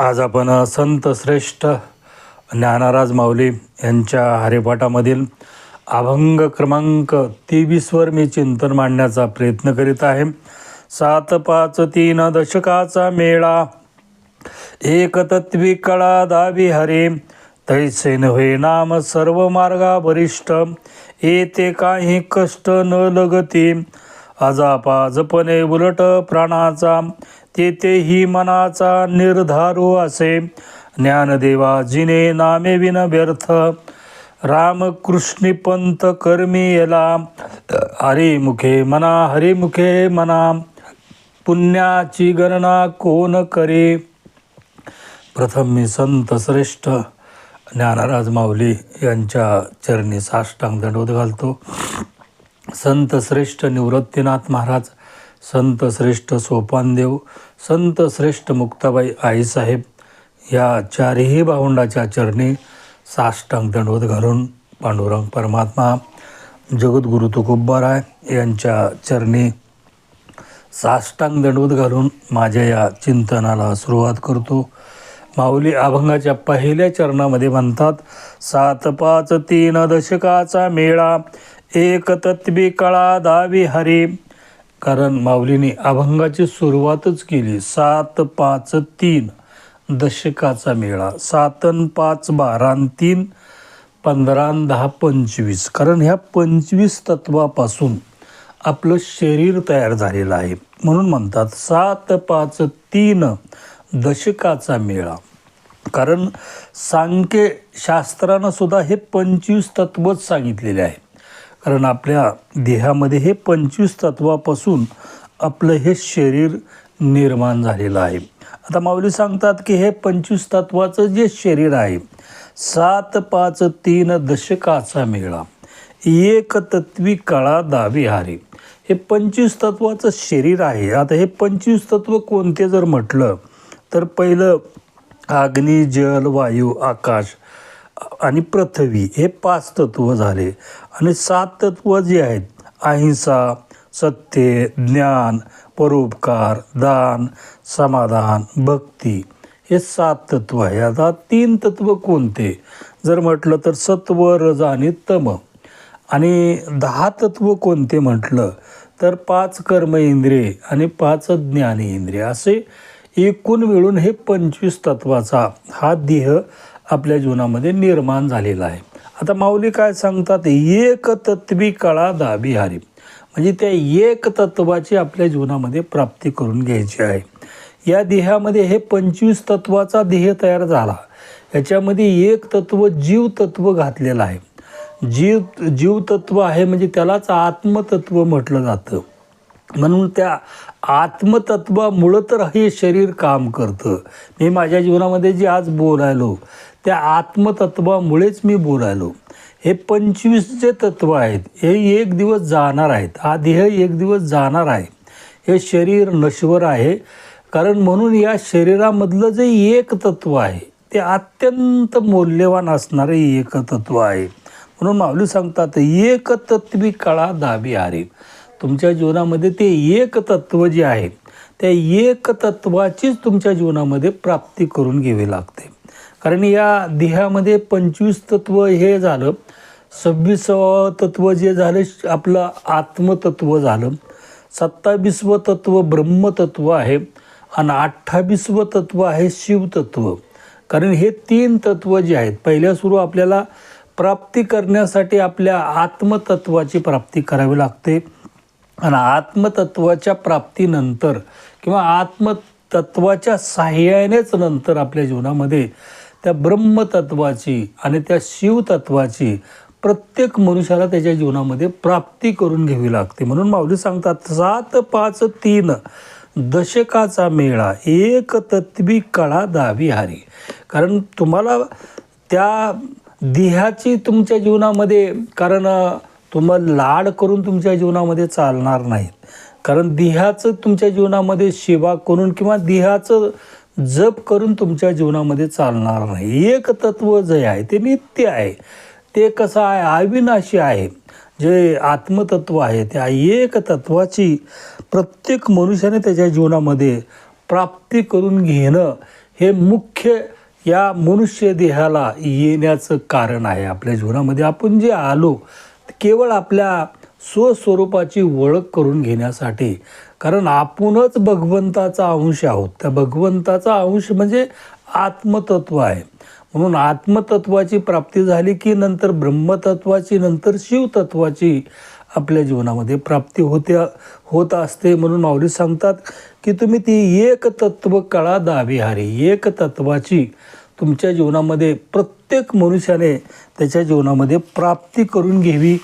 आज आपण संत श्रेष्ठ ज्ञानाराज माऊली यांच्या हरिपाठामधील अभंग क्रमांक तेवीसवर मी चिंतन मांडण्याचा प्रयत्न करीत आहे. सात पाच तीन दशकाचा मेळा एक तत्वी कळा दावी हरे तैसे नव्हे नाम सर्व मार्गा वरिष्ठ येते काही कष्ट न लगती आजापा जपणे उलट प्राणाचा तेथेही मनाचा निर्धारू असे. ज्ञानदेवा जिने नामे विन व्यर्थ. रामकृष्णी पंत कर्मी येला. हरिमुखे मना हरिमुखे मना. पुण्याची गणना कोण करे? प्रथम मी संत श्रेष्ठ ज्ञानराज माऊली यांच्या चरणी साष्टांग दंडवत घालतो. संत श्रेष्ठ निवृत्तीनाथ महाराज संत श्रेष्ठ सोपानदेव संत श्रेष्ठ मुक्ताबाई आईसाहेब या चारही भावंडाच्या चरणी साष्टांग दंडवत घालून पांडुरंग परमात्मा जगद्गुरु तुकोबाराय यांच्या चरणी साष्टांग दंडवत घालून माझ्या या चिंतनाला सुरुवात करतो. माऊली अभंगाच्या पहिल्या चरणामध्ये म्हणतात सात पाच तीन दशकाचा मेळा एक तत्वी कळा दावी हरी. कारण माऊलीने अभंगाची सुरुवातच केली. सात पाच तीन दशकाचा मेळा. सातन पाच बारा तीन पंधरा दहा पंचवीस. कारण ह्या पंचवीस तत्वापासून आपलं शरीर तयार झालेलं आहे. म्हणून म्हणतात सात पाच तीन दशकाचा मेळा. कारण सांख्य शास्त्रानं सुद्धा हे पंचवीस तत्वच सांगितलेले आहे. कारण आपल्या देहामध्ये हे पंचवीस तत्वापासून आपलं हे शरीर निर्माण झालेलं आहे. आता माऊली सांगतात की हे पंचवीस तत्वाचं जे शरीर आहे सात पाच तीन दशकाचा मेळा. एक तत्वी कळा दावी हारी. हे पंचवीस तत्वाचं शरीर आहे. आता हे पंचवीस तत्व कोणते जर म्हटलं तर पहिलं अग्नी जल वायू आकाश आणि पृथ्वी हे पाच तत्व झाले. आणि सात तत्व जे आहेत अहिंसा सत्य ज्ञान परोपकार दान समाधान भक्ती हे सात तत्व आहे आता तीन तत्व कोणते? जर म्हटलं तर सत्व रज आणि तम. आणि दहा तत्व कोणते म्हटलं तर पाच कर्म इंद्रिय आणि पाच ज्ञान इंद्रिय. असे एकूण मिळून हे पंचवीस तत्वाचा हा देह आपल्या जीवनामध्ये निर्माण झालेला आहे. आता माऊली काय सांगतात? एक तत्वी कळा दाबी हारी. म्हणजे त्या एक तत्वाची आपल्या जीवनामध्ये प्राप्ती करून घ्यायची आहे. या देहामध्ये हे पंचवीस तत्वाचा देह तयार झाला. याच्यामध्ये एक तत्व जीव तत्व घातलेलं आहे. जीव जीवतत्व आहे म्हणजे त्यालाच आत्मतत्व म्हटलं जातं. म्हणून त्या आत्मतत्वामुळं तर हे शरीर काम करतं. मी माझ्या जीवनामध्ये जे आज बोलायलो त्या आत्मतत्वामुळेच मी बोलायलो. हे पंचवीस जे तत्व आहेत. हे एक दिवस जाणार आहेत. हा देह एक दिवस जाणार आहे. हे शरीर नश्वर आहे. कारण म्हणून या शरीरामधलं जे एक तत्व आहे ते अत्यंत मौल्यवान असणारे एक तत्व आहे. म्हणून माऊली सांगतात एक तत्वी कळा दाबी हारी तुमच्या जीवनामध्ये ते एक तत्व जे आहेत त्या एक तत्वाचीच तुमच्या जीवनामध्ये प्राप्ती करून घ्यावी लागते. कारण या देहामध्ये पंचवीस तत्व हे झालं सव्वीसावं तत्व जे झालं आपलं आत्मतत्व झालं सत्तावीसवं तत्व ब्रह्मतत्व आहे आणि अठ्ठावीसवं तत्व आहे शिवतत्व कारण हे तीन तत्व जे आहेत पहिल्या सुरू आपल्याला प्राप्ती करण्यासाठी आपल्या आत्मतत्वाची प्राप्ती करावी लागते. आणि आत्मतत्वाच्या प्राप्तीनंतर किंवा आत्मतत्वाच्या साह्यानेच नंतर आपल्या जीवनामध्ये त्या ब्रह्मतत्वाची आणि त्या शिवतत्वाची प्रत्येक मनुष्याला त्याच्या जीवनामध्ये प्राप्ती करून घ्यावी लागते. म्हणून माऊली सांगतात सात पाच तीन दशकाचा मेळा एक तत्वी कळा दावी हारी. कारण तुम्हाला त्या देहाची तुमच्या जीवनामध्ये कारण तुम्हाला लाड करून तुमच्या जीवनामध्ये चालणार नाहीत. कारण देहाचं तुमच्या जीवनामध्ये सेवा करून किंवा देहाचं जप करून तुमच्या जीवनामध्ये चालणार नाही. एक तत्व जे आहे ते नित्य आहे. ते कसं आहे अविनाशी आहे. जे आत्मतत्व आहे त्या एक तत्वाची प्रत्येक मनुष्याने त्याच्या जीवनामध्ये प्राप्ती करून घेणं हे मुख्य या मनुष्य देहाला येण्याचं कारण आहे. आपल्या जीवनामध्ये आपण जे आलो केवळ आपल्या स्वस्वरूपाची ओळख करून घेण्यासाठी. कारण आपणच भगवंताचा अंश आहोत. त्या भगवंताचा अंश म्हणजे आत्मतत्व आहे. म्हणून आत्मतत्वाची प्राप्ती झाली की नंतर ब्रह्मतत्वाची नंतर शिवतत्वाची आपल्या जीवनामध्ये प्राप्ती होते होत असते. म्हणून माऊली सांगतात की तुम्ही ती एक तत्व कळा दाविहारी. एक तत्वाची तुमच्या जीवनामध्ये प्रत्येक मनुष्याने त्याच्या जीवनामध्ये प्राप्ती करून घ्यावी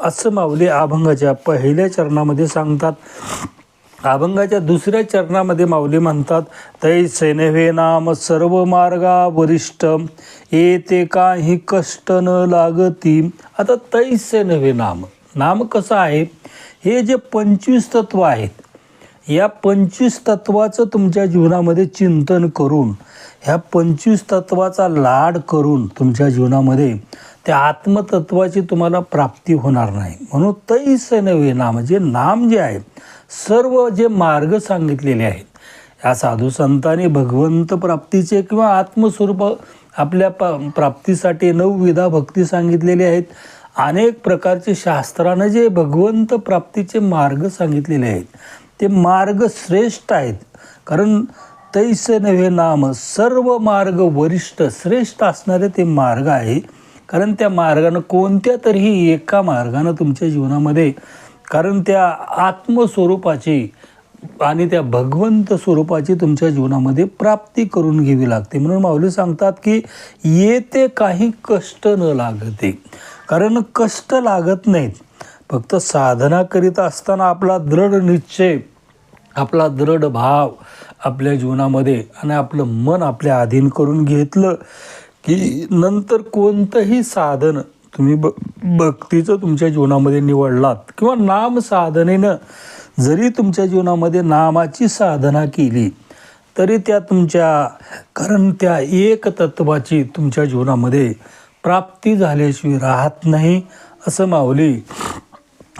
असं माऊली अभंगाच्या पहिल्या चरणामध्ये सांगतात. अभंगाच्या दुसऱ्या चरणामध्ये माऊली म्हणतात तै नव्हे नाम सर्व मार्गा वरिष्ठ येते काही कष्ट न लागती. आता तैसे नव्हे नाम नाम कसं आहे? हे जे पंचवीस तत्व आहेत या पंचवीस तत्वाचं तुमच्या जीवनामध्ये चिंतन करून ह्या पंचवीस तत्वाचा लाड करून तुमच्या जीवनामध्ये त्या आत्मतत्वाची तुम्हाला प्राप्ती होणार नाही. म्हणून तैस नव्हे नाम जे नाम जे आहे सर्व जे मार्ग सांगितलेले आहेत या साधू संतांनी भगवंत प्राप्तीचे किंवा आत्मस्वरूप आपल्या प प्राप्तीसाठी नवविधा भक्ती सांगितलेली आहेत. अनेक प्रकारचे शास्त्रानं जे भगवंत प्राप्तीचे मार्ग सांगितलेले आहेत. ते मार्ग श्रेष्ठ आहेत. कारण तैसे नव्हे नाम सर्व मार्ग वरिष्ठ श्रेष्ठ असणारे ते मार्ग आहे. कारण त्या मार्गानं कोणत्या तरीही एका मार्गानं तुमच्या जीवनामध्ये कारण त्या आत्मस्वरूपाची आणि त्या भगवंत स्वरूपाची तुमच्या जीवनामध्ये प्राप्ती करून घ्यावी लागते. म्हणून माऊली सांगतात की येते काही कष्ट न लागते. कारण कष्ट लागत नाहीत. फक्त साधना करीत असताना आपला दृढ निश्चय आपला दृढ भाव आपल्या जीवनामध्ये आणि आपलं मन आपल्या अधीन करून घेतलं की नंतर कोणतंही साधन तुम्ही ब भक्तीचं तुमच्या जीवनामध्ये निवडलात किंवा नाम साधनेनं जरी तुमच्या जीवनामध्ये नामाची साधना केली तरी त्या तुमच्या कारण त्या एक तत्वाची तुमच्या जीवनामध्ये प्राप्ती झाल्याशिवाय राहत नाही असं माऊली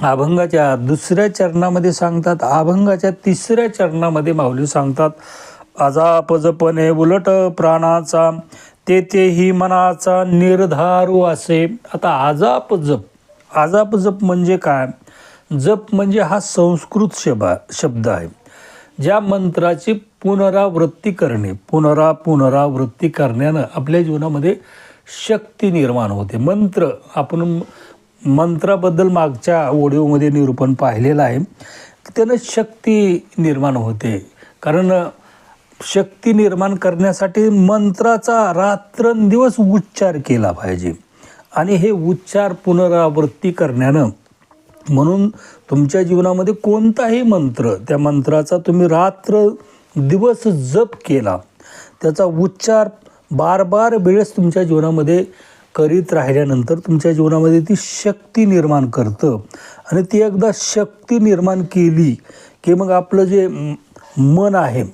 अभंगाच्या दुसऱ्या चरणामध्ये सांगतात अभंगाच्या तिसऱ्या चरणामध्ये माऊली सांगतात अजापजपणे उलट प्राणाचा ते तेही मनाचा निर्धारू असे. आता आजाप जप आजाप जप म्हणजे काय? जप म्हणजे हा संस्कृत शबा शब्द आहे ज्या मंत्राची पुनरावृत्ती करणे. पुनरा पुनरावृत्ती करण्यानं आपल्या जीवनामध्ये शक्ती निर्माण होते. मंत्र आपण मंत्राबद्दल मागच्या ओडिओमध्ये निरूपण पाहिलेलं आहे. त्यानं शक्ती निर्माण होते. कारण शक्ती निर्माण करण्यासाठी मंत्राचा रात्रंदिवस उच्चार केला पाहिजे. आणि हे उच्चार पुनरावृत्ती करण्यानं म्हणून तुमच्या जीवनामध्ये कोणताही मंत्र त्या मंत्राचा तुम्ही रात्र दिवस जप केला. त्याचा उच्चार बार बार वेळेस तुमच्या जीवनामध्ये करीत राहिल्यानंतर तुमच्या जीवनामध्ये ती शक्ती निर्माण करतं. आणि ती एकदा शक्ती निर्माण केली की मग आपलं जे मन आहे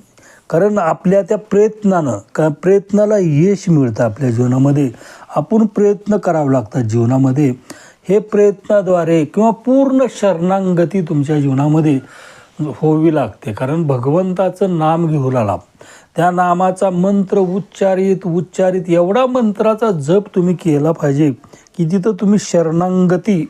कारण आपल्या त्या प्रयत्नानं का प्रयत्नाला यश मिळतं आपल्या जीवनामध्ये. आपण प्रयत्न करावं लागतात जीवनामध्ये. हे प्रयत्नाद्वारे किंवा पूर्ण शरणांगती तुमच्या जीवनामध्ये होवी लागते. कारण भगवंताचं नाम घेऊ लागला. त्या नामाचा मंत्र उच्चारित उच्चारित एवढा मंत्राचा जप तुम्ही केला पाहिजे की तिथं तुम्ही शरणांगती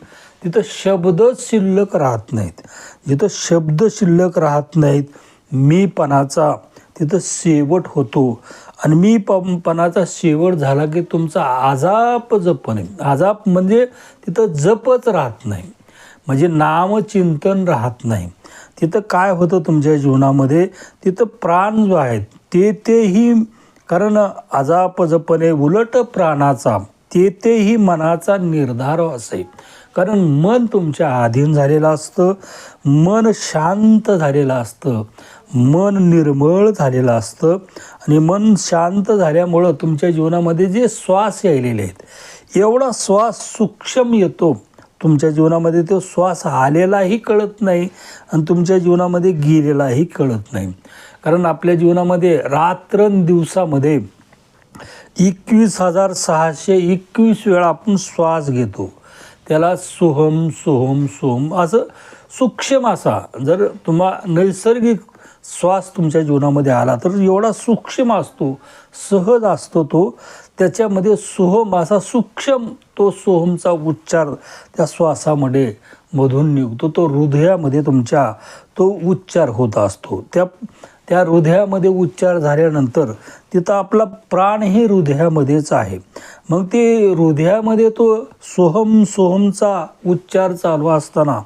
तिथं शब्दच शिल्लक राहत नाहीत. जिथं शब्द शिल्लक राहत नाहीत मीपणाचा तिथं शेवट होतो. आणि मी प पणाचा शेवट झाला की तुमचा आजाप जपणे. आजाप म्हणजे तिथं जपच राहत नाही. म्हणजे नामचिंतन राहत नाही. तिथं काय होतं तुमच्या जीवनामध्ये? तिथं प्राण जो आहेत ते तेही कारण आजाप जपणे उलट प्राणाचा ते तेही मनाचा निर्धार असे कारण मन तुमच्या अधीन झालेलं असतं मन शांत झालेलं असतं मन निर्मळ झालेलं असतं आणि मन शांत झाल्यामुळं तुमच्या जीवनामध्ये जे श्वास यायलेले आहेत एवढा श्वास सूक्ष्म येतो. तुमच्या जीवनामध्ये तो श्वास आलेलाही कळत नाही आणि तुमच्या जीवनामध्ये गेलेलाही कळत नाही. कारण आपल्या जीवनामध्ये रात्रंदिवसामध्ये एकवीस हजार सहाशे एकवीस वेळा आपण श्वास घेतो. त्याला सोहम सोहम सोहम असं सूक्ष्म असा. जर तुम्हा नैसर्गिक श्वास तुमच्या जीवनामध्ये आला तर एवढा सूक्ष्म असतो सहज असतो तो. त्याच्यामध्ये सोहम असा सूक्ष्म तो सोहमचा उच्चार त्या श्वासामध्ये मधून निघतो. तो हृदयामध्ये तुमच्या तो उच्चार होत असतो. त्या त्या हृदयामध्ये उच्चार झाल्यानंतर तिथं आपला प्राणही हृदयामध्येच आहे. मग ते हृदयामध्ये तो सोहम सोहमचा उच्चार चालू असताना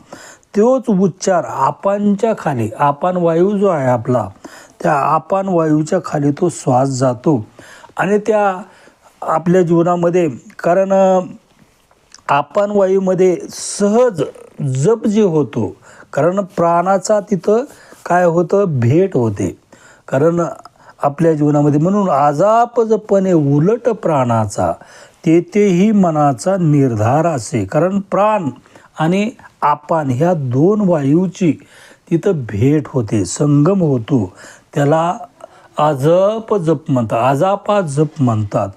तोच उच्चार आपांच्या खाली आपान वायू जो आहे आपला त्या आपान वायूच्या खाली तो श्वास जातो. आणि त्या आपल्या जीवनामध्ये कारण आपण वायूमध्ये सहज जप जे होतो कारण प्राणाचा तिथं काय होतं? भेट होते. कारण आपल्या जीवनामध्ये म्हणून आजापजपणे उलट प्राणाचा तेथेही मनाचा निर्धार असे. कारण प्राण आणि आपण ह्या दोन वायूची तिथं भेट होते संगम होतो. त्याला आजप जप म्हणतात आजापा जप म्हणतात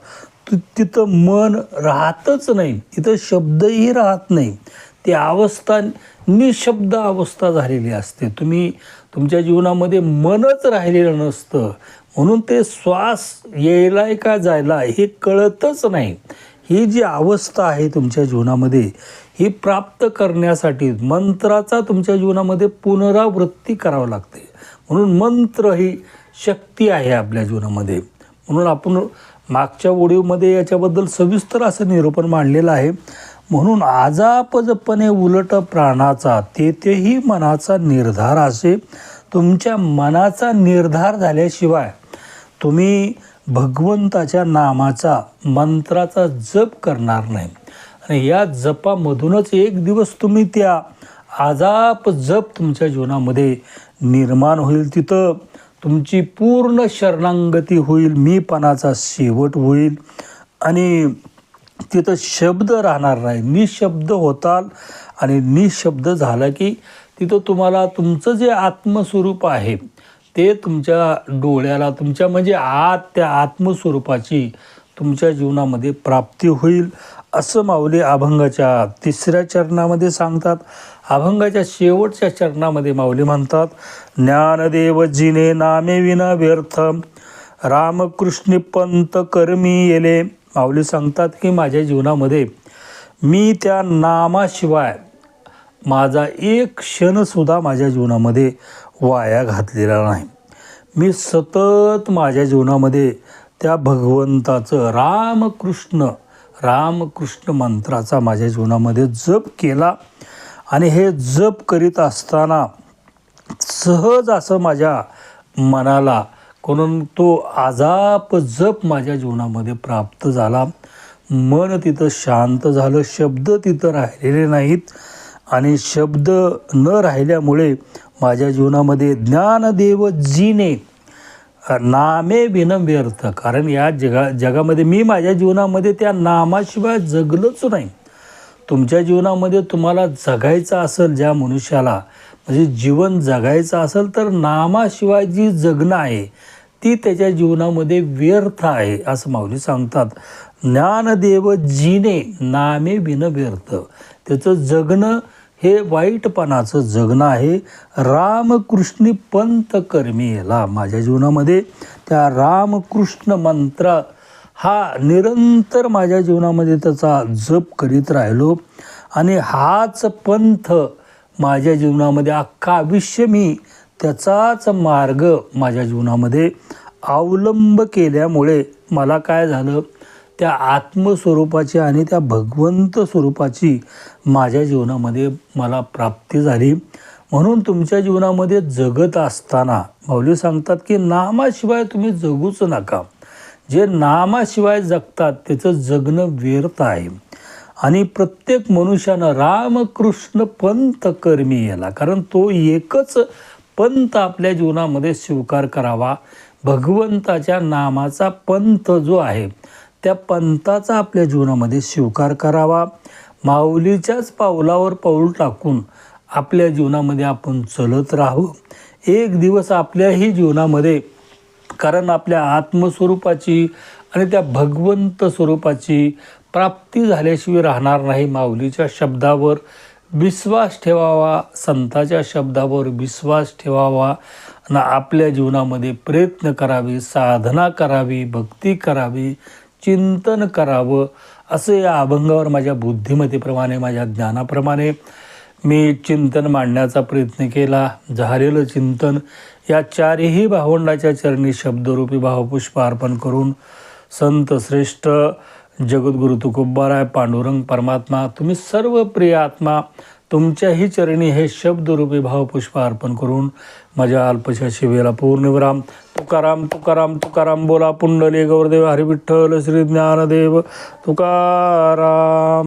तिथं मन राहतच नाही. तिथं शब्दही राहत नाही. ती अवस्था निशब्द अवस्था झालेली असते. तुम्ही तुमच्या जीवनामध्ये मनच राहिलेलं नसतं. म्हणून ते श्वास यायलाय का जायला हे कळतच नाही. ही जी अवस्था आहे तुमच्या जीवनामध्ये ही प्राप्त करण्यासाठी मंत्राचा तुमच्या जीवनामध्ये पुनरावृत्ती करावं लागते. म्हणून मंत्र ही शक्ती आहे आपल्या जीवनामध्ये. म्हणून आपण मागच्या ओढीमध्ये याच्याबद्दल सविस्तर असं निरूपण मांडलेलं आहे. म्हणून आजापजपणे उलट प्राणाचा तेथेही मनाचा निर्धार असे. तुमच्या मनाचा निर्धार झाल्याशिवाय तुम्ही भगवंताच्या नामाचा मंत्राचा जप करणार नाही. आणि या जपामधूनच एक दिवस तुम्ही त्या आजाप जप तुमच्या जीवनामध्ये निर्माण होईल. तिथं तुमची पूर्ण शरणांगती होईल मीपणाचा शेवट होईल. आणि तिथं शब्द राहणार नाही. निशब्द होताल आणि निशब्द झाला की तिथं तुम्हाला तुमचं जे आत्मस्वरूप आहे ते तुमच्या डोळ्याला तुमच्या म्हणजे आत त्या आत्मस्वरूपाची तुमच्या जीवनामध्ये प्राप्ती होईल असं माऊली अभंगाच्या तिसऱ्या चरणामध्ये सांगतात. अभंगाच्या शेवटच्या चरणामध्ये माऊली म्हणतात ज्ञानदेव जिने नामे विना व्यर्थ रामकृष्ण पंत कर्मी येले माऊली सांगतात की माझ्या जीवनामध्ये मी त्या नामाशिवाय माझा एक क्षणसुद्धा माझ्या जीवनामध्ये वाया घातलेला नाही. मी सतत माझ्या जीवनामध्ये त्या भगवंताचं रामकृष्ण रामकृष्ण मंत्राचा माझ्या जीवनामध्ये जप केला आणि हे जप करीत असताना सहज असं माझ्या मनाला करून तो आजाप जप माझ्या जीवनामध्ये प्राप्त झाला. मन तिथं शांत झालं. शब्द तिथं राहिलेले नाहीत. आणि शब्द न राहिल्यामुळे माझ्या जीवनामध्ये ज्ञानदेव जीने नामे बिन व्यर्थ. कारण या जगा जगामध्ये मी माझ्या जीवनामध्ये त्या नामाशिवाय जगलंच नाही. तुमच्या जीवनामध्ये तुम्हाला जगायचं असेल ज्या मनुष्याला म्हणजे जीवन जगायचं असेल तर नामाशिवाय जी जगणं आहे ती त्याच्या जीवनामध्ये व्यर्थ आहे असं माऊली सांगतात. ज्ञानदेव जिने नामे विन व्यर्थ. त्याचं जगणं हे वाईटपणाचं जगणं आहे. रामकृष्ण पंत कर्मी माझ्या जीवनामध्ये. त्या रामकृष्ण मंत्र हा निरंतर माझ्या जीवनामध्ये त्याचा जप करीत राहिलो. आणि हाच पंथ माझ्या जीवनामध्ये अख्खा आयुष्य मी त्याचाच मार्ग माझ्या जीवनामध्ये अवलंब केल्यामुळे मला काय झालं? त्या आत्मस्वरूपाची आणि त्या भगवंत स्वरूपाची माझ्या जीवनामध्ये मला प्राप्ती झाली. म्हणून तुमच्या जीवनामध्ये जगत असताना माऊली सांगतात की नामाशिवाय तुम्ही जगूच नका. जे नामाशिवाय जगतात त्याचं जगणं व्यर्थ आहे. आणि प्रत्येक मनुष्यानं रामकृष्ण पंत कर्मी याला. कारण तो एकच पंथ आपल्या जीवनामध्ये स्वीकार करावा. भगवंताच्या नामाचा पंथ जो आहे त्या पंथाचा आपल्या जीवनामध्ये स्वीकार करावा. माऊलीच्याच पावलावर पाऊल टाकून आपल्या जीवनामध्ये आपण चलत राहू एक दिवस आपल्याही जीवनामध्ये कारण आपल्या आत्मस्वरूपाची आणि त्या भगवंत स्वरूपाची प्राप्ती झाल्याशिवाय राहणार नाही माऊलीच्या शब्दावर. विश्वास ठेवावा संताच्या शब्दावर विश्वास ठेवावा आणि आपल्या जीवनामध्ये प्रयत्न करावे साधना करावी भक्ती करावी चिंतन करावं असं या अभंगावर माझ्या बुद्धिमत्तेप्रमाणे माझ्या ज्ञानाप्रमाणे मी चिंतन मांडण्याचा प्रयत्न केला. झालेलं चिंतन या चारही भावंडाच्या चरणी शब्दरूपी भावपुष्प अर्पण करून संत श्रेष्ठ जगद्गुरु तुकोबाराय पांडुरंग परमात्मा तुम्ही सर्व प्रिय आत्मा तुमच्याही चरणी हे शब्दरूपी भावपुष्प अर्पण करून माझ्या अल्पशा शिवेला पूर्णविराम तुकाराम तुकाराम तुकाराम बोला पुंडली गौरदेव हरिविठ्ठल श्री ज्ञानदेव तुकाराम.